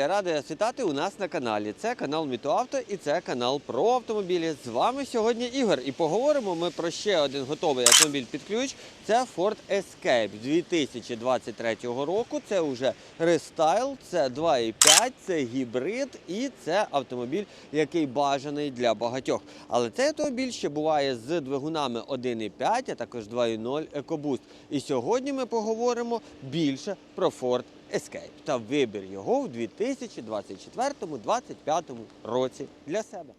Друзі, радий вас вітати у нас на каналі. Це канал Мітоавто і це канал про автомобілі. З вами сьогодні Ігор. І поговоримо ми про ще один готовий автомобіль під ключ. Це Ford Escape 2023 року. Це вже рестайл, це 2.5, це гібрид і це автомобіль, який бажаний для багатьох. Але цей автомобіль ще буває з двигунами 1.5, а також 2.0 EcoBoost. І сьогодні ми поговоримо більше про Ford Escape та вибір його в 2024-2025 році для себе.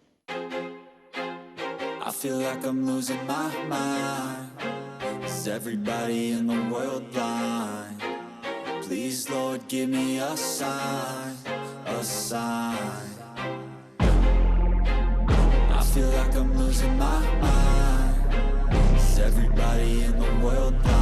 I feel like I'm losing my mind. Is everybody in the world blind? Please, Lord, give me a sign, a sign. I feel like I'm losing my mind. Is everybody in the world blind?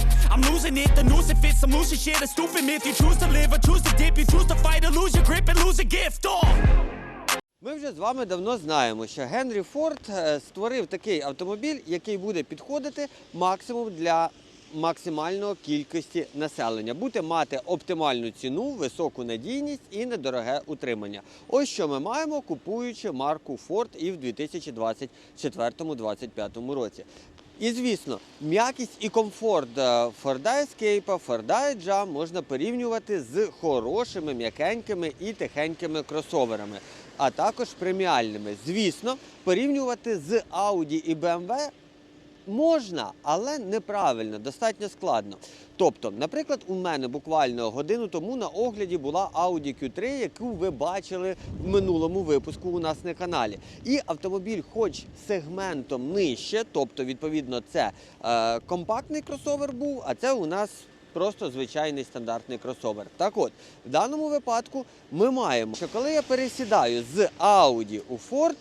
I'm losing it, the noose it fits, some losing shit, a stupid myth. You choose to live or choose to dip, you choose to fight or lose your grip and lose a gift. Oh. Ми вже з вами давно знаємо, що Генрі Форд е, створив такий автомобіль, який буде підходити максимум для максимальної кількості населення, буде мати оптимальну ціну, високу надійність і недороге утримання. Ось що ми маємо, купуючи марку Ford і в 2024-2025 році. І звісно, м'якість і комфорт Форда Ескейпа, Ford Edge можна порівнювати з хорошими, м'якенькими і тихенькими кросоверами, а також преміальними. Звісно, порівнювати з Audi і BMW Можна, але неправильно, достатньо складно. Тобто, наприклад, у мене буквально годину тому на огляді була Audi Q3, яку ви бачили в минулому випуску у нас на каналі. І автомобіль, хоч сегментом нижче, тобто, відповідно, це е, компактний кросовер був, а це у нас просто звичайний стандартний кросовер. Так от, в даному випадку ми маємо, що коли я пересідаю з Audi у Ford,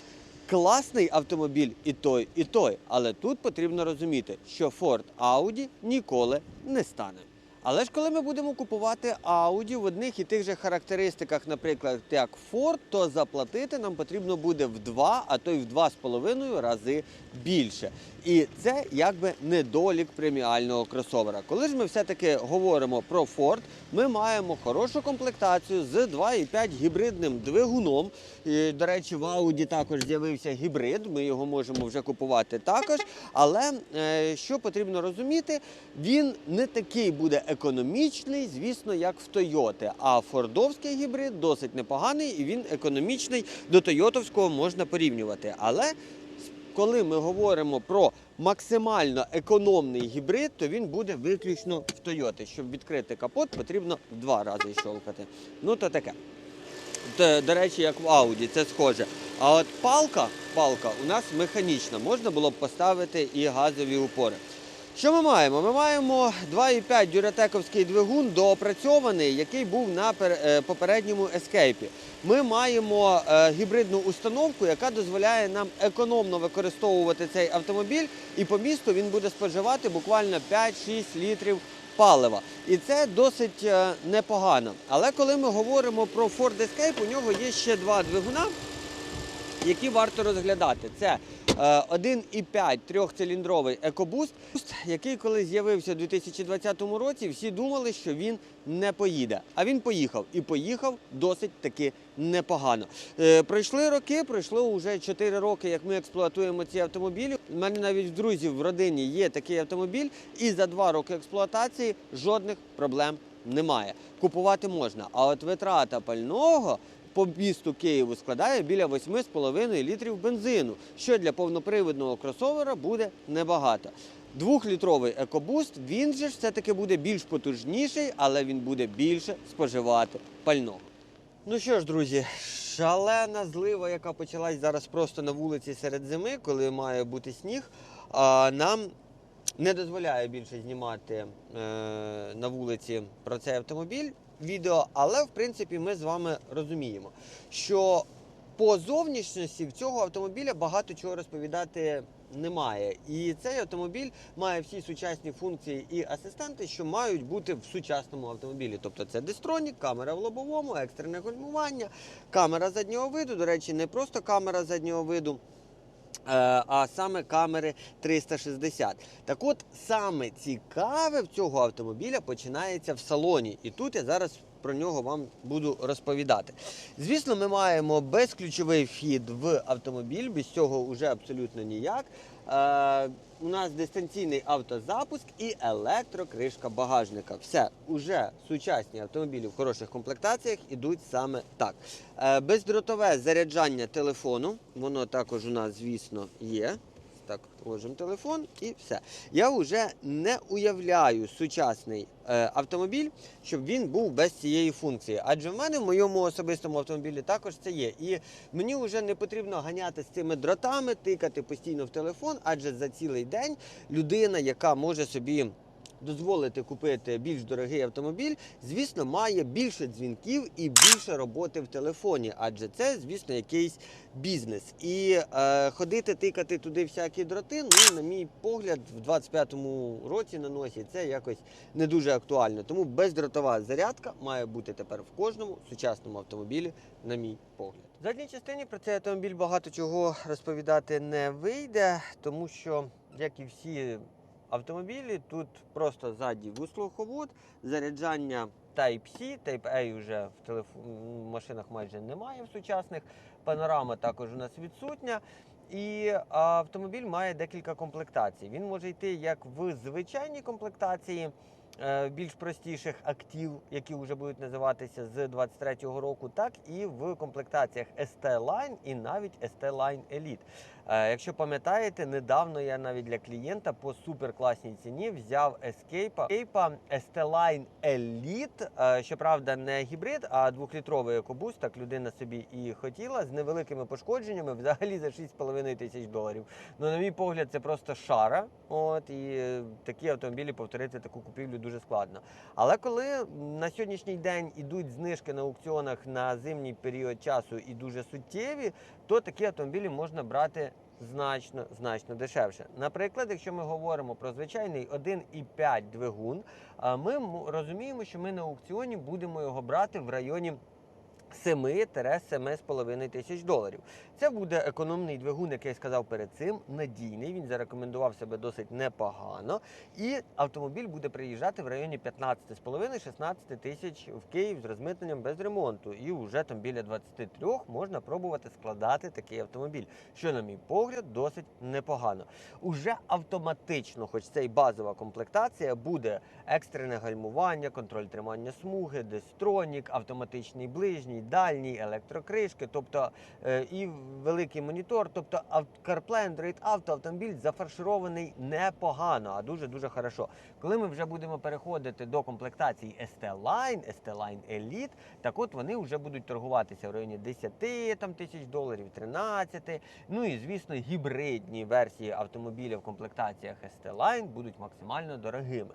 Класний автомобіль і той, і той. Але тут потрібно розуміти, що Ford Audi ніколи не стане. Але ж коли ми будемо купувати Audi в одних і тих же характеристиках, наприклад, як Ford, то заплатити нам потрібно буде в два, а то й в два з половиною рази більше. І це якби недолік преміального кросовера. Коли ж ми все-таки говоримо про Ford, ми маємо хорошу комплектацію з 2,5 гібридним двигуном. І, до речі, в Audi також з'явився гібрид. Ми його можемо вже купувати також. Але е, що потрібно розуміти, він не такий буде економічний, звісно, як в Toyota. А фордовський гібрид досить непоганий і він економічний. До Тойотовського можна порівнювати. Але коли ми говоримо про максимально економний гібрид, то він буде виключно в Тойоти. Щоб відкрити капот, потрібно два рази щолкати. Ну то таке. До, До речі, як в Ауді, це схоже. А от палка, палка у нас механічна, можна було б поставити і газові упори. Що ми маємо? Ми маємо 2,5 дюратековський двигун доопрацьований, який був на е, попередньому ескейпі. Ми маємо е, гібридну установку, яка дозволяє нам економно використовувати цей автомобіль, і по місту він буде споживати буквально 5-6 літрів палива. І це досить е, непогано. Але коли ми говоримо про Ford Escape, у нього є ще два двигуна, які варто розглядати. Це е, 1,5 трьохциліндровий EcoBoost, який коли з'явився у 2020 році, всі думали, що він не поїде. А він поїхав. І поїхав досить таки непогано. Е, пройшли роки, пройшло вже 4 роки, як ми експлуатуємо ці автомобілі. У мене навіть в друзів в родині є такий автомобіль, і за 2 роки експлуатації жодних проблем немає. Купувати можна. А от витрата пального по місту Києву складає біля 8,5 літрів бензину, що для повнопривідного кросовера буде небагато. Двохлітровий екобуст, він же все-таки буде більш потужніший, але він буде більше споживати пального. Ну що ж, друзі, шалена злива, яка почалась зараз просто на вулиці серед зими, коли має бути сніг, нам не дозволяє більше знімати е, на вулиці про цей автомобіль відео, але в принципі ми з вами розуміємо, що по зовнішності в цього автомобіля багато чого розповідати немає. І цей автомобіль має всі сучасні функції і асистенти, що мають бути в сучасному автомобілі. Тобто це дистронік, камера в лобовому, екстрене гальмування, камера заднього виду. До речі, не просто камера заднього виду. Е, А саме камери 360. Так от саме цікаве в цього автомобіля починається в салоні. І тут я зараз про нього вам буду розповідати. Звісно, ми маємо безключовий вхід в автомобіль, без цього вже абсолютно ніяк. У нас дистанційний автозапуск і електрокришка багажника. Все, уже сучасні автомобілі в хороших комплектаціях ідуть саме так. Е, бездротове заряджання телефону, воно також у нас, звісно, є. Так, ложимо телефон і все. Я вже не уявляю сучасний е, автомобіль, щоб він був без цієї функції. Адже в мене в моєму особистому автомобілі також це є. І мені вже не потрібно ганяти з цими дротами, тикати постійно в телефон, адже за цілий день людина, яка може собі дозволити купити більш дорогий автомобіль, звісно, має більше дзвінків і більше роботи в телефоні, адже це, звісно, якийсь бізнес. І е, ходити, тикати туди всякі дроти, ну, на мій погляд, в 25-му році на носі це якось не дуже актуально. Тому бездротова зарядка має бути тепер в кожному сучасному автомобілі, на мій погляд. В задній частині про цей автомобіль багато чого розповідати не вийде, тому що, як і всі автомобілі, тут просто ззаді вуслоховод, заряджання Type-C, Type-A вже в телефон... машинах майже немає в сучасних. Панорама також у нас відсутня. І автомобіль має декілька комплектацій. Він може йти як в звичайній комплектації е, більш простіших актив, які вже будуть називатися з 23-го року, так і в комплектаціях ST-Line і навіть ST-Line Elite. Е, Якщо пам'ятаєте, недавно я навіть для клієнта по суперкласній ціні взяв Escape, Escape ST-Line Elite, е, щоправда, не гібрид, а двохлітровий екобус, так людина собі і хотіла, з невеликими пошкодженнями, взагалі за 6,5 тисяч доларів. Ну, на мій погляд, це просто шара. От і е, такі автомобілі повторити таку купівлю дуже складно. Але коли на сьогоднішній день ідуть знижки на аукціонах на зимній період часу і дуже суттєві, то такі автомобілі можна брати значно значно дешевше. Наприклад, якщо ми говоримо про звичайний 1,5 двигун, ми розуміємо, що ми на аукціоні будемо його брати в районі 7-7,5 тисяч доларів. Це буде економний двигун, як я сказав перед цим, надійний. Він зарекомендував себе досить непогано. І автомобіль буде приїжджати в районі 15,5-16 тисяч в Київ з розмитненням без ремонту. І вже там біля 23 можна пробувати складати такий автомобіль, що, на мій погляд, досить непогано. Уже автоматично, хоч це і базова комплектація, буде екстрене гальмування, контроль тримання смуги, дестронік, автоматичний ближній, дальній, електрокришки, тобто е, і великий монітор, тобто CarPlay, Android Auto, автомобіль зафарширований непогано, а дуже дуже хорошо. Коли ми вже будемо переходити до комплектації ST-Line, ST-Line Elite, так от вони вже будуть торгуватися в районі 10 там, тисяч доларів, 13. Ну і звісно, гібридні версії автомобіля в комплектаціях ST-Line будуть максимально дорогими.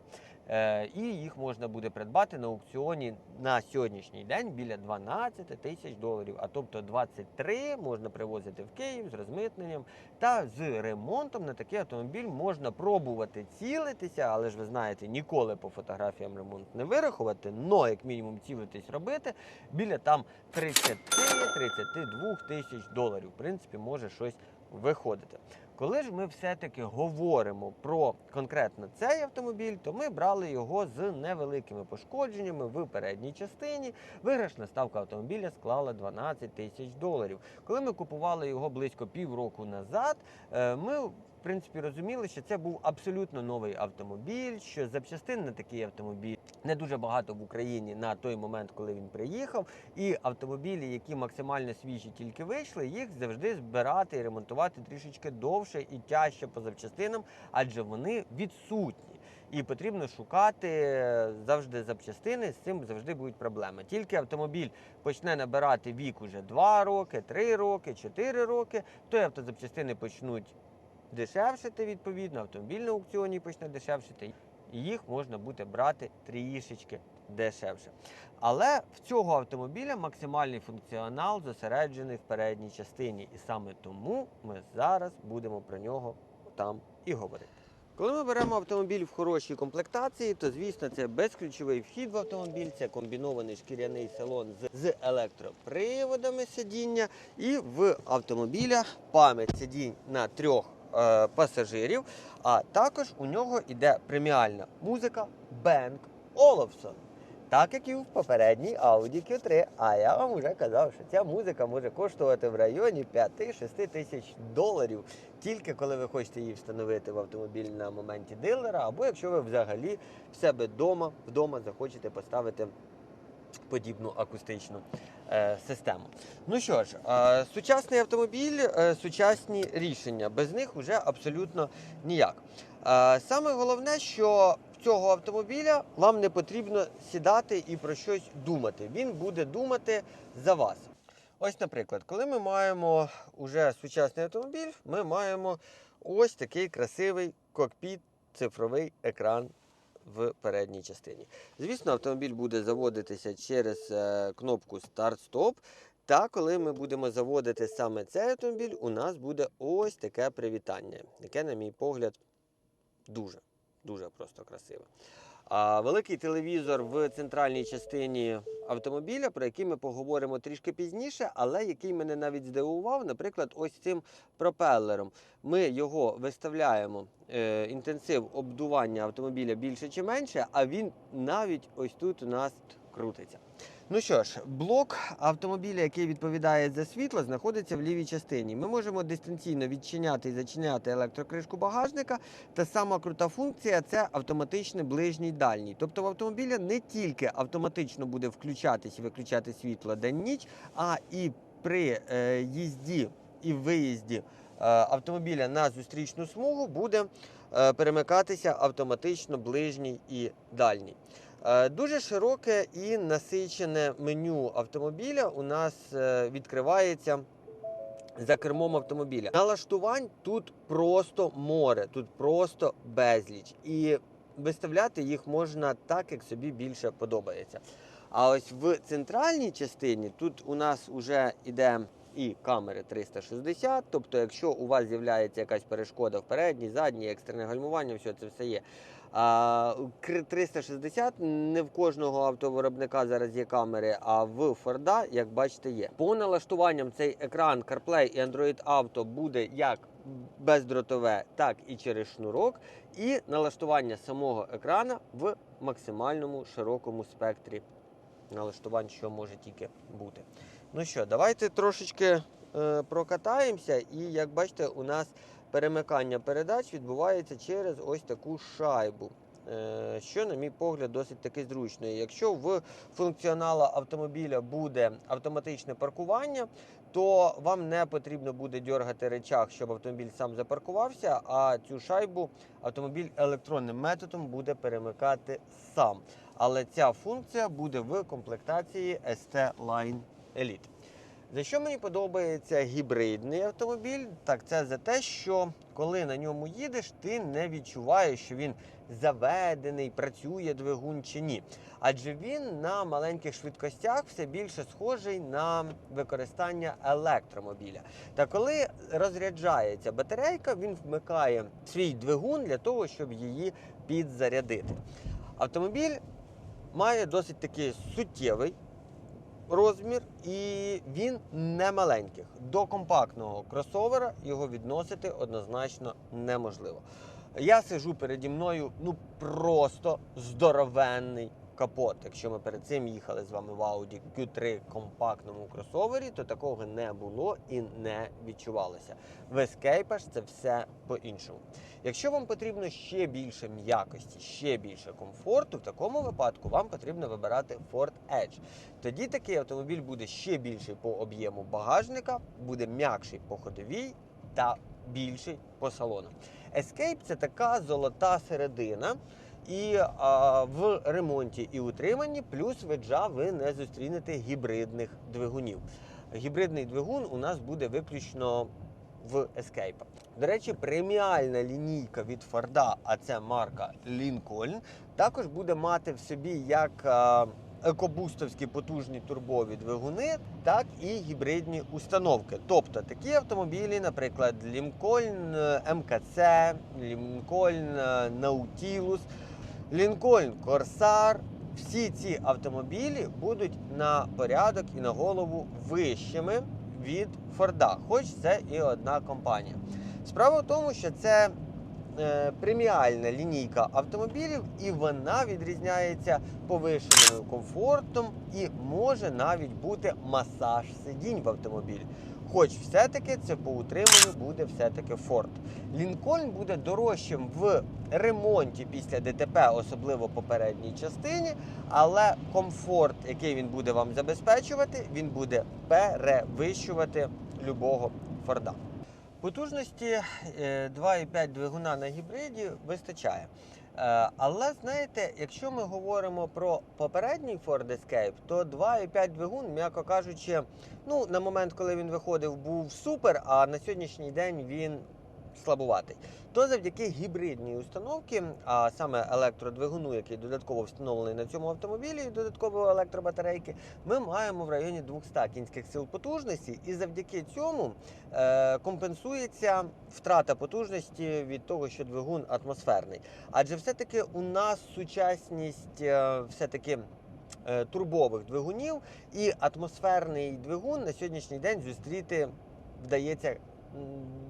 Е, і їх можна буде придбати на аукціоні на сьогоднішній день біля 12 тисяч доларів. А тобто 23 можна привозити в Київ з розмитненням та з ремонтом на такий автомобіль можна пробувати цілитися, але ж ви знаєте, ніколи по фотографіям ремонт не вирахувати, но як мінімум цілитись робити біля там 30-32 тисяч доларів. В принципі, може щось виходити. Коли ж ми все-таки говоримо про конкретно цей автомобіль, то ми брали його з невеликими пошкодженнями в передній частині. Виграшна ставка автомобіля склала 12 тисяч доларів. Коли ми купували його близько півроку назад, е, ми принципі розуміли, що це був абсолютно новий автомобіль, що запчастин на такий автомобіль не дуже багато в Україні на той момент, коли він приїхав. І автомобілі, які максимально свіжі тільки вийшли, їх завжди збирати і ремонтувати трішечки довше і тяжче по запчастинам, адже вони відсутні. І потрібно шукати завжди запчастини, з цим завжди будуть проблеми. Тільки автомобіль почне набирати вік уже 2 роки, 3 роки, 4 роки, то автозапчастини почнуть дешевшити відповідно, автомобіль на аукціоні почне дешевшити. І їх можна буде брати трішечки дешевше. Але в цього автомобіля максимальний функціонал зосереджений в передній частині, і саме тому ми зараз будемо про нього там і говорити. Коли ми беремо автомобіль в хорошій комплектації, то звісно це безключовий вхід в автомобіль, це комбінований шкіряний салон з, з електроприводами сидіння, і в автомобіля пам'ять сидінь на трьох е, пасажирів. А також у нього йде преміальна музика Bang Olufsen. Так як і в попередній Audi Q3. А я вам вже казав, що ця музика може коштувати в районі 5-6 тисяч доларів, тільки коли ви хочете її встановити в автомобіль на моменті дилера, або якщо ви взагалі в себе вдома, вдома захочете поставити подібну акустичну е, систему. Ну що ж, е, сучасний автомобіль, е, сучасні рішення. Без них вже абсолютно ніяк. Е, саме головне, що цього автомобіля вам не потрібно сідати і про щось думати. Він буде думати за вас. Ось, наприклад, коли ми маємо уже сучасний автомобіль, ми маємо ось такий красивий кокпіт, цифровий екран в передній частині. Звісно, автомобіль буде заводитися через е, кнопку старт-стоп. Та коли ми будемо заводити саме цей автомобіль, у нас буде ось таке привітання, яке, на мій погляд, дуже, дуже просто красиве. Великий телевізор в центральній частині автомобіля, про який ми поговоримо трішки пізніше, але який мене навіть здивував, наприклад, ось цим пропелером. Ми його виставляємо інтенсив обдування автомобіля більше чи менше, а він навіть ось тут у нас крутиться. Ну що ж, блок автомобіля, який відповідає за світло, знаходиться в лівій частині. Ми можемо дистанційно відчиняти і зачиняти електрокришку багажника. Та сама крута функція це автоматичний ближній дальній. Тобто в автомобіля не тільки автоматично буде включатись і виключати світло день-ніч, а і при е, їзді і виїзді е, автомобіля на зустрічну смугу буде е, перемикатися автоматично ближній і дальній. Е, Дуже широке і насичене меню автомобіля у нас е, відкривається за кермом автомобіля. Налаштувань тут просто море, тут просто безліч. І виставляти їх можна так, як собі більше подобається. А ось в центральній частині тут у нас вже іде і камери 360, тобто, якщо у вас з'являється якась перешкода в передній, задній, екстрене гальмування, все це все є. 360 не в кожного автовиробника зараз є камери, а в Форда, як бачите, є. По налаштуванням цей екран CarPlay і Android Auto буде як бездротове, так і через шнурок, і налаштування самого екрана в максимальному широкому спектрі налаштувань, що може тільки бути. Ну що, давайте трошечки е, прокатаємося, і як бачите, у нас перемикання передач відбувається через ось таку шайбу. е, Що, на мій погляд, досить таки зручно. Якщо в функціонала автомобіля буде автоматичне паркування, то вам не потрібно буде дергати речах, щоб автомобіль сам запаркувався, а цю шайбу автомобіль електронним методом буде перемикати сам. Але ця функція буде в комплектації ST Line Elite. За що мені подобається гібридний автомобіль? Так це за те, що коли на ньому їдеш, ти не відчуваєш, що він заведений, працює двигун чи ні. Адже він на маленьких швидкостях все більше схожий на використання електромобіля. Та коли розряджається батарейка, він вмикає свій двигун для того, щоб її підзарядити. Автомобіль має досить таки суттєвий розмір, і він не маленьких. До компактного кросовера його відносити однозначно неможливо. Я сижу переді мною, ну просто здоровенний капот. Якщо ми перед цим їхали з вами в Audi Q3 компактному кросовері, то такого не було і не відчувалося. В Escape ж це все по-іншому. Якщо вам потрібно ще більше м'якості, ще більше комфорту, в такому випадку вам потрібно вибирати Ford Edge. Тоді такий автомобіль буде ще більший по об'єму багажника, буде м'якший по ходовій та більший по салону. Escape це така золота середина. І а, в ремонті і утриманні плюс веджа ви не зустрінете гібридних двигунів. Гібридний двигун у нас буде виключно в Escape. До речі, преміальна лінійка від Форда, а це марка Lincoln, також буде мати в собі як екобустовські потужні турбові двигуни, так і гібридні установки. Тобто такі автомобілі, наприклад, Lincoln е, МКЦ, Lincoln е, Lincoln Corsair, всі ці автомобілі будуть на порядок і на голову вищими від Форда, хоч це і одна компанія. Справа в тому, що це е, преміальна лінійка автомобілів, і вона відрізняється повишеним комфортом і може навіть бути масаж сидінь в автомобілі. Хоч все-таки це по утриманню буде все-таки Ford. Лінкольн буде дорожчим в ремонті після ДТП, особливо по передній частині, але комфорт, який він буде вам забезпечувати, він буде перевищувати любого Форда. Потужності е, 2,5 двигуна на гібриді вистачає. Е, Але знаєте, якщо ми говоримо про попередній Ford Escape, то 2,5 двигун, м'яко кажучи, ну на момент, коли він виходив, був супер, а на сьогоднішній день він слабуватий. То завдяки гібридній установці, а саме електродвигуну, який додатково встановлений на цьому автомобілі, і додатково електробатарейки, ми маємо в районі 200 кінських сил потужності, і завдяки цьому е, компенсується втрата потужності від того, що двигун атмосферний. Адже все-таки у нас сучасність е, все-таки е, турбових двигунів, і атмосферний двигун на сьогоднішній день зустріти вдається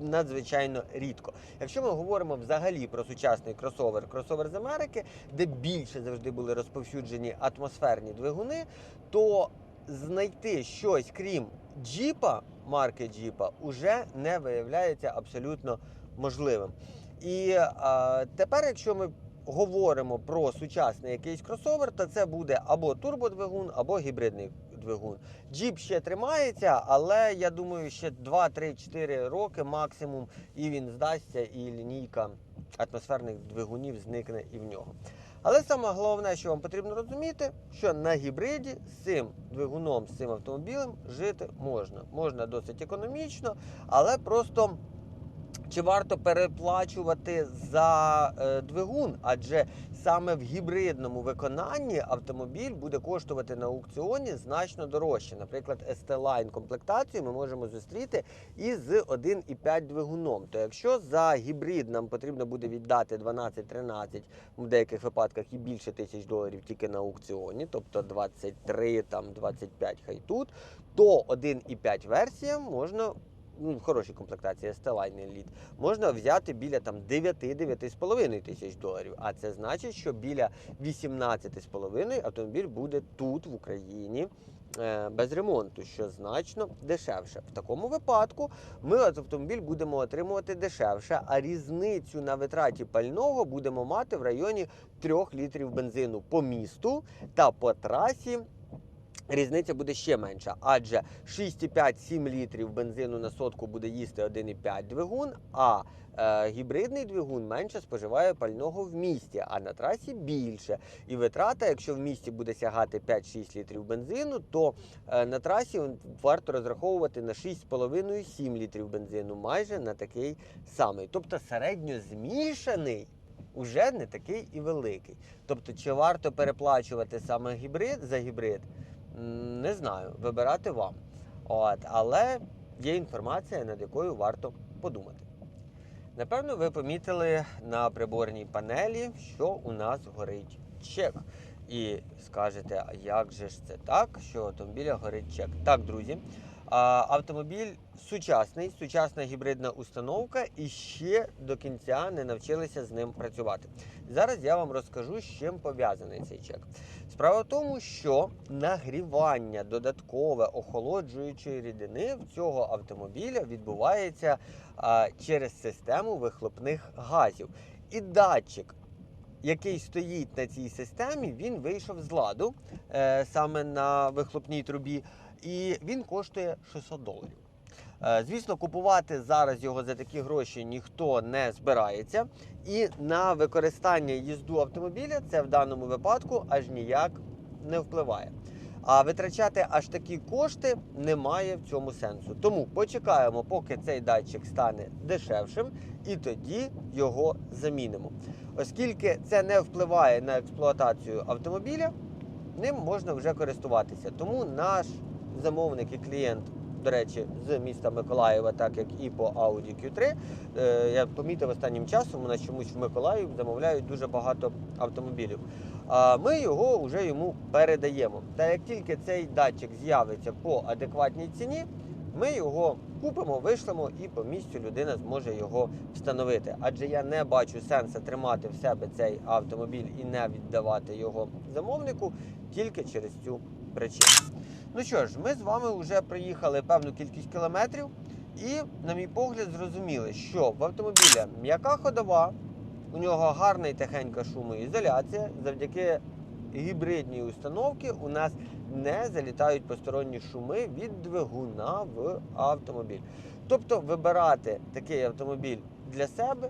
надзвичайно рідко. Якщо ми говоримо взагалі про сучасний кросовер, кросовер з Америки, де більше завжди були розповсюджені атмосферні двигуни, то знайти щось крім джіпа, марки джіпа, уже не виявляється абсолютно можливим. І а, тепер, якщо ми говоримо про сучасний якийсь кросовер, то це буде або турбодвигун, або гібридний двигун. Джіп ще тримається, але я думаю, ще 2-3-4 роки максимум, і він здасться, і лінійка атмосферних двигунів зникне і в нього. Але саме головне, що вам потрібно розуміти, що на гібриді з цим двигуном, з цим автомобілем жити можна. Можна досить економічно, але просто чи варто переплачувати за е, двигун? Адже саме в гібридному виконанні автомобіль буде коштувати на аукціоні значно дорожче. Наприклад, ST-Line комплектацію ми можемо зустріти із 1,5 двигуном. То якщо за гібрид нам потрібно буде віддати 12-13, в деяких випадках і більше тисяч доларів тільки на аукціоні, тобто 23, там 25 хай тут, то 1,5 версія можна ну, в хорошій комплектації ST-Line Elite, можна взяти біля там 9-9,5 тисяч доларів. А це значить, що біля 18,5 автомобіль буде тут, в Україні. е, Без ремонту, що значно дешевше. В такому випадку ми автомобіль будемо отримувати дешевше, а різницю на витраті пального будемо мати в районі 3 літрів бензину по місту та по трасі Різниця буде ще менша, адже 6,5-7 літрів бензину на сотку буде їсти 1,5 двигун, а е, гібридний двигун менше споживає пального в місті, а на трасі більше. І витрата, якщо в місті буде сягати 5-6 літрів бензину, то е, на трасі варто розраховувати на 6,5-7 літрів бензину, майже на такий самий. Тобто середньозмішаний уже не такий і великий. Тобто, чи варто переплачувати саме гібрид за гібрид? Не знаю, вибирати вам. От, але є інформація, над якою варто подумати. Напевно, ви помітили на приборній панелі, що у нас горить чек. І скажете, а як же ж це так, що автомобіля горить чек? Так, друзі, автомобіль сучасний, сучасна гібридна установка, і ще до кінця не навчилися з ним працювати. Зараз я вам розкажу, з чим пов'язаний цей чек. Справа в тому, що нагрівання додаткове охолоджуючої рідини в цього автомобіля відбувається через систему вихлопних газів. І датчик, який стоїть на цій системі, він вийшов з ладу е, саме на вихлопній трубі, і він коштує 600 доларів. Е, Звісно, купувати зараз його за такі гроші ніхто не збирається. І на використання їзду автомобіля це в даному випадку аж ніяк не впливає. А витрачати аж такі кошти немає в цьому сенсу. Тому почекаємо, поки цей датчик стане дешевшим, і тоді його замінимо. Оскільки це не впливає на експлуатацію автомобіля, ним можна вже користуватися. Тому наш замовник і клієнт, до речі, з міста Миколаєва, так як і по Audi Q3, е, я помітив останнім часом, у нас чомусь в Миколаїв замовляють дуже багато автомобілів. А ми його вже йому передаємо. Та як тільки цей датчик з'явиться по адекватній ціні, ми його купимо, вишлемо і по місцю людина зможе його встановити. Адже я не бачу сенсу тримати в себе цей автомобіль і не віддавати його замовнику тільки через цю причину. Ну що ж, ми з вами вже проїхали певну кількість кілометрів, і, на мій погляд, зрозуміли, що в автомобіля м'яка ходова, у нього гарна і тихенька шумоізоляція. Завдяки гібридній установці у нас не залітають посторонні шуми від двигуна в автомобіль. Тобто вибирати такий автомобіль для себе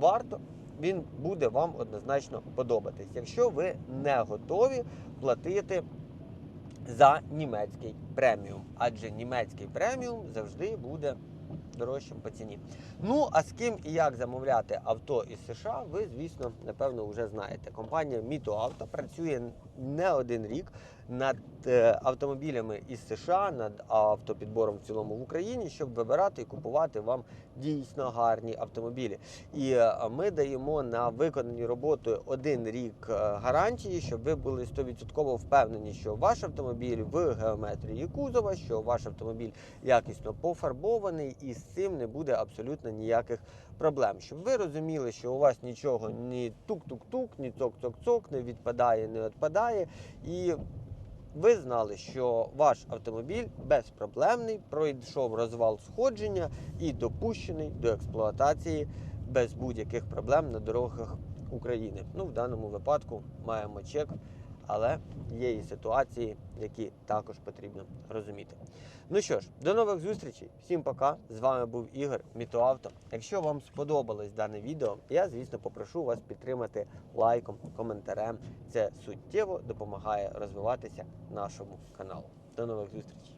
варто, він буде вам однозначно подобатись, якщо ви не готові платити за німецький преміум. Адже німецький преміум завжди буде дорожчим по ціні. Ну а з ким і як замовляти авто із США, ви, звісно, напевно, вже знаєте. Компанія Міто Авто працює не один рік над е, автомобілями із США, над автопідбором в цілому в Україні, щоб вибирати і купувати вам дійсно гарні автомобілі. І е, ми даємо на виконані роботи один рік е, гарантії, щоб ви були 100% впевнені, що ваш автомобіль в геометрії кузова, що ваш автомобіль якісно пофарбований, і з цим не буде абсолютно ніяких проблем. Щоб ви розуміли, що у вас нічого ні тук-тук-тук, ні цок-цок-цок не відпадає, не відпадає. І ви знали, що ваш автомобіль безпроблемний, пройшов розвал сходження і допущений до експлуатації без будь-яких проблем на дорогах України. Ну, в даному випадку маємо чек, але є і ситуації, які також потрібно розуміти. Ну що ж, до нових зустрічей. Всім пока. З вами був Ігор Мітоавто. Якщо вам сподобалось дане відео, я звісно попрошу вас підтримати лайком, коментарем. Це суттєво допомагає розвиватися нашому каналу. До нових зустрічей.